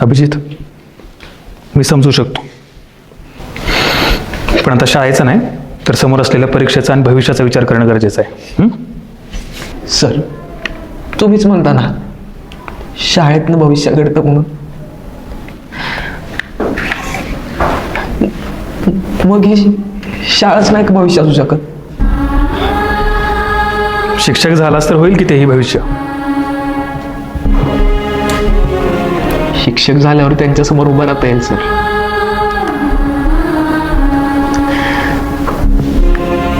अभिजित मी समजू शकतो. पण आता शाळेचा नाही तर समोर असलेल्या परीक्षेचा आणि भविष्याचा विचार करणं गरजेचं आहे? सर तुम्हीच म्हणता ना शाळेतनं भविष्य घडतं म्हणून? मग ही शाळाच नाही का भविष्य असू शकत? शिक्षक झालास तर होईल की तेही भविष्य? शिक्षक झाल्यावर त्यांच्यासमोर उभं राहता येईल सर.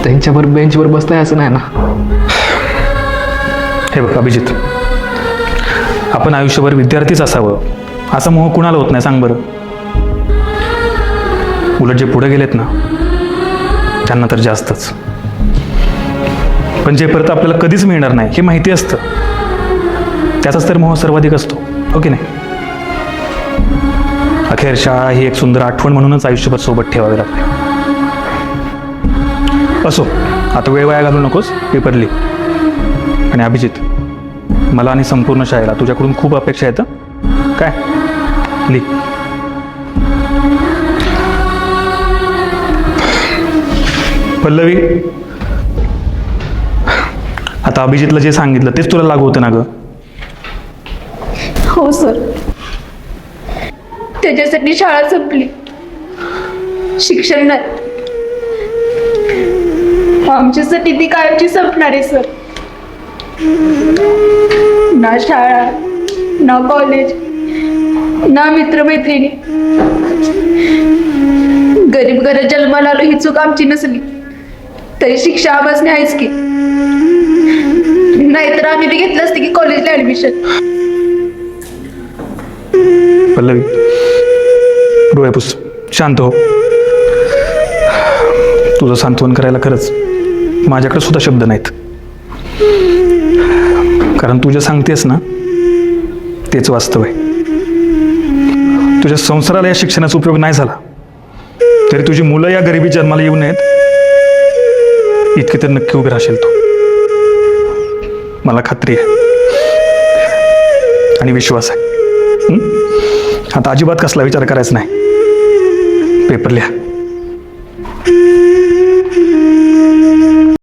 त्यांच्यावर बेंचवर बसताय असं नाही ना? हे बघ अभिजित. आपण आयुष्यभर विद्यार्थीच असावं. असा मोह कुणाला होत नाही सांग बरं. उलट जे पुढे गेलेत ना त्यांना तर जास्तच. पण जे परत आपल्याला कधीच मिळणार नाही हे माहिती असतं. त्याचाच तर मोह सर्वाधिक असतो हो ओके नाही? अखेर शाळा ही एक सुंदर आठवण म्हणूनच आयुष्यभर सोबत ठेवावी लागते. असो आता वेळ वाया घालू नकोस पेपर लिह आणि अभिजित मला आणि संपूर्ण शाळेला तुझ्याकडून खूप अपेक्षा आहेत काय? लिह पल्लवी. आता अभिजितला जे सांगितलं तेच तुला लागू होतं ना गं? हो सर. त्याच्यासाठी शाळा संपली. शिक्षण नाही. आमच्यासाठी ती कायमची संपणार आहे सर. ना शाळा ना कॉलेज ना मित्रमैत्रिणी. गरीब घरात जन्माला आलो ही चूक आमची नसली. तरी शिक्षा आवाज नाहीच की. नाहीतर आम्ही बी घेतलं असते की कॉलेजला ऍडमिशन पल्लवी. डोळे पुस. शांत हो. तुझं सांत्वन करायला खरंच माझ्याकडे सुद्धा शब्द नाहीत. कारण तू जे सांगतेस ना तेच वास्तव आहे. तुझ्या संसाराला या शिक्षणाचा उपयोग नाही झाला. तरी तुझी मुलं या गरिबी जन्माला येऊ नयेत. इतके तर नक्की उभे राहशील तू. मला खात्री आहे. आणि विश्वास आहे. आता अजिबात कसला विचार करायचा नाही. പേപ്പറിലാണ്